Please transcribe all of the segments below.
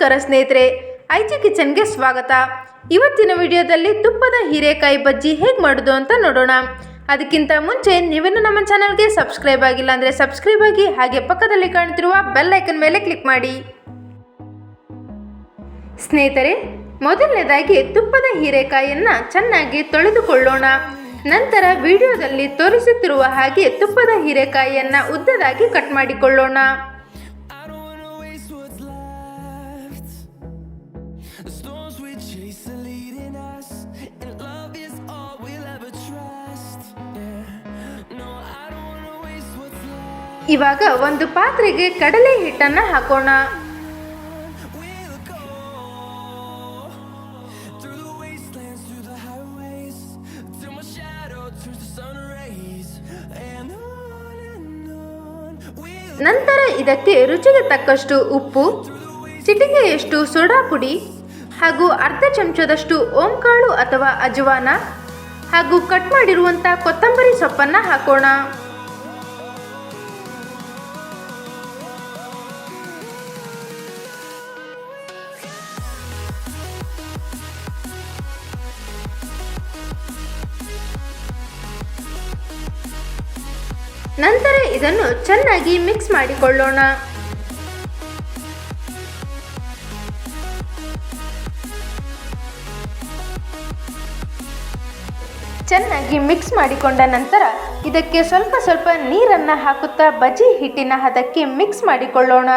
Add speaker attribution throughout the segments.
Speaker 1: ನಮಸ್ಕಾರ ಸ್ನೇಹಿತರೆ, ಐಜಿ ಕಿಚನ್ಗೆ ಸ್ವಾಗತ. ಇವತ್ತಿನ ವಿಡಿಯೋದಲ್ಲಿ ತುಪ್ಪದ ಹೀರೆಕಾಯಿ ಬಜ್ಜಿ ಹೇಗೆ ಮಾಡೋದು ಅಂತ ನೋಡೋಣ. ಅದಕ್ಕಿಂತ ಮುಂಚೆ ನೀವೇನು ನಮ್ಮ ಚಾನಲ್ಗೆ ಸಬ್ಸ್ಕ್ರೈಬ್ ಆಗಿಲ್ಲ ಅಂದರೆ ಸಬ್ಸ್ಕ್ರೈಬ್ ಆಗಿ ಹಾಗೆ ಪಕ್ಕದಲ್ಲಿ ಕಾಣುತ್ತಿರುವ ಬೆಲ್ ಐಕನ್ ಮೇಲೆ ಕ್ಲಿಕ್ ಮಾಡಿ. ಸ್ನೇಹಿತರೆ, ಮೊದಲನೇದಾಗಿ ತುಪ್ಪದ ಹೀರೆಕಾಯಿಯನ್ನು ಚೆನ್ನಾಗಿ ತೊಳೆದುಕೊಳ್ಳೋಣ. ನಂತರ ವಿಡಿಯೋದಲ್ಲಿ ತೋರಿಸುತ್ತಿರುವ ಹಾಗೆ ತುಪ್ಪದ ಹೀರೆಕಾಯಿಯನ್ನು ಉದ್ದದಾಗಿ ಕಟ್ ಮಾಡಿಕೊಳ್ಳೋಣ. ಇವಾಗ ಒಂದು ಪಾತ್ರೆಗೆ ಕಡಲೆ ಹಿಟ್ಟನ್ನು ಹಾಕೋಣ. ನಂತರ ಇದಕ್ಕೆ ರುಚಿಗೆ ತಕ್ಕಷ್ಟು ಉಪ್ಪು ಚಿಟಿಕೆಯಷ್ಟು ಸೋಡಾ ಪುಡಿ ಹಾಗೂ ಅರ್ಧ ಚಮಚದಷ್ಟು ಓಂಕಾಳು ಅಥವಾ ಅಜವಾನ ಹಾಗೂ ಕಟ್ ಮಾಡಿರುವಂಥ ಕೊತ್ತಂಬರಿ ಸೊಪ್ಪನ್ನು ಹಾಕೋಣ. ನಂತರ ಇದನ್ನು ಚೆನ್ನಾಗಿ ಮಿಕ್ಸ್ ಮಾಡಿಕೊಳ್ಳೋಣ. ಚೆನ್ನಾಗಿ ಮಿಕ್ಸ್ ಮಾಡಿಕೊಂಡ ನಂತರ ಇದಕ್ಕೆ ಸ್ವಲ್ಪ ಸ್ವಲ್ಪ ನೀರನ್ನು ಹಾಕುತ್ತಾ ಬಜಿ ಹಿಟ್ಟಿನ ಹದಕ್ಕೆ ಮಿಕ್ಸ್ ಮಾಡಿಕೊಳ್ಳೋಣ.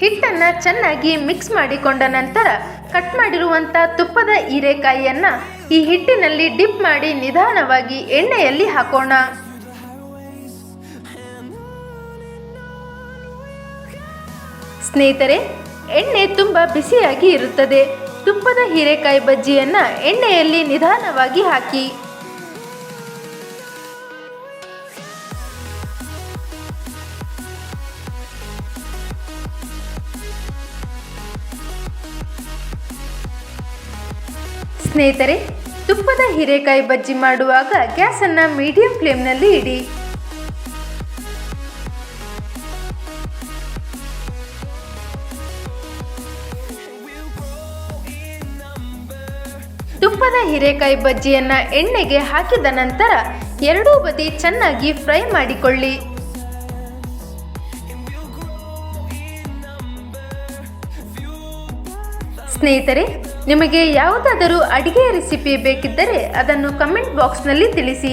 Speaker 1: ಹಿಟ್ಟನ್ನು ಚೆನ್ನಾಗಿ ಮಿಕ್ಸ್ ಮಾಡಿಕೊಂಡ ನಂತರ ಕಟ್ ಮಾಡಿರುವಂಥ ತುಪ್ಪದ ಹೀರೆಕಾಯಿಯನ್ನು ಈ ಹಿಟ್ಟಿನಲ್ಲಿ ಡಿಪ್ ಮಾಡಿ ನಿಧಾನವಾಗಿ ಎಣ್ಣೆಯಲ್ಲಿ ಹಾಕೋಣ. ಸ್ನೇಹಿತರೆ, ಎಣ್ಣೆ ತುಂಬ ಬಿಸಿಯಾಗಿ ಇರುತ್ತದೆ. ತುಪ್ಪದ ಹೀರೆಕಾಯಿ ಬಜ್ಜಿಯನ್ನು ಎಣ್ಣೆಯಲ್ಲಿ ನಿಧಾನವಾಗಿ ಹಾಕಿ. ಸ್ನೇಹಿತರೆ, ತುಪ್ಪದ ಹೀರೆಕಾಯಿ ಬಜ್ಜಿ ಮಾಡುವಾಗ ಗ್ಯಾಸನ್ನು ಮೀಡಿಯಂ ಫ್ಲೇಮ್ನಲ್ಲಿ ಇಡಿ. ತುಪ್ಪದ ಹೀರೆಕಾಯಿ ಬಜ್ಜಿಯನ್ನ ಎಣ್ಣೆಗೆ ಹಾಕಿದ ನಂತರ ಎರಡೂ ಬದಿ ಚೆನ್ನಾಗಿ ಫ್ರೈ ಮಾಡಿಕೊಳ್ಳಿ. ಸ್ನೇಹಿತರೆ ನಿಮಗೆ ಯಾವುದಾದರೂ ಅಡಿಗೆ ರೆಸಿಪಿ ಬೇಕಿದ್ದರೆ ಅದನ್ನು ಕಮೆಂಟ್ ಬಾಕ್ಸ್ನಲ್ಲಿ ತಿಳಿಸಿ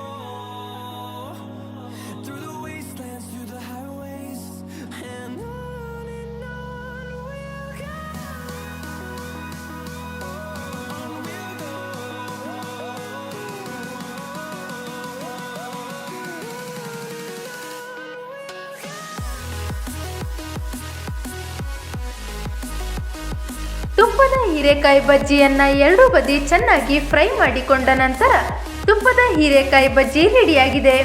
Speaker 1: ತುಪ್ಪದ ಹೀರೆಕಾಯಿ ಬಜ್ಜಿಯನ್ನು ಎರಡೂ ಬದಿ ಚೆನ್ನಾಗಿ ಫ್ರೈ ಮಾಡಿಕೊಂಡ ನಂತರ ತುಪ್ಪದ ಹೀರೆಕಾಯಿ ಬಜ್ಜಿ ರೆಡಿಯಾಗಿದೆ.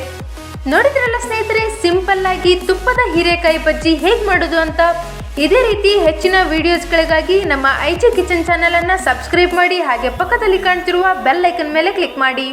Speaker 1: ನೋಡಿದ್ರಲ್ಲ ಸ್ನೇಹಿತರೆ, ಸಿಂಪಲ್ ಆಗಿ ತುಪ್ಪದ ಹೀರೆಕಾಯಿ ಬಜ್ಜಿ ಹೇಗೆ ಮಾಡೋದು ಅಂತ? ಇದೇ ರೀತಿ ಹೆಚ್ಚಿನ ವಿಡಿಯೋಸ್ಗಳಿಗಾಗಿ ನಮ್ಮ ಐಚೆ ಕಿಚನ್ ಚಾನಲನ್ನು ಸಬ್ಸ್ಕ್ರೈಬ್ ಮಾಡಿ ಹಾಗೆ ಪಕ್ಕದಲ್ಲಿ ಕಾಣ್ತಿರುವ ಬೆಲ್ ಐಕನ್ ಮೇಲೆ ಕ್ಲಿಕ್ ಮಾಡಿ.